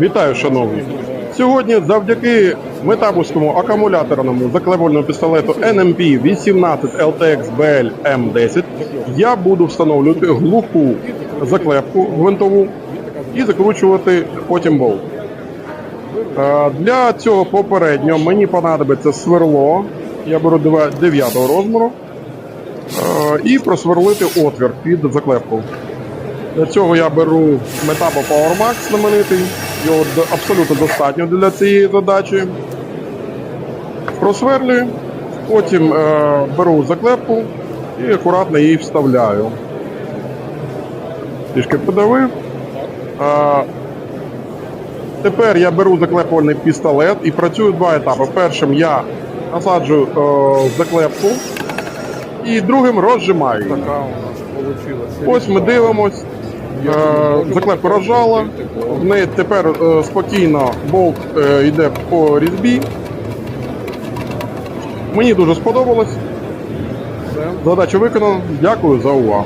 Вітаю, шановні! Сьогодні завдяки метабуському акумуляторному заклевольному пістолету NMP 18 LTX BL M10 я буду встановлювати глуху заклепку гвинтову і закручувати потім болт. Е, Для цього попередньо мені понадобиться сверло. Я беру 9 розміру е, і просверлити отвір під заклепку. Для цього я беру Metabo Power знаменитий. Його абсолютно достатньо для цієї задачі. Просверлюю, потім е, беру заклепку і акуратно її вставляю. Трішки подавив. Е, тепер я беру заклепувальний пістолет і працюю два етапи. Першим я насаджую е, заклепку і другим розжимаю. Ось ми дивимось. Е, Заклепка розжала. В неї тепер е, спокійно болт е, йде по різьбі. Мені дуже сподобалось. Задача виконана. Дякую за увагу.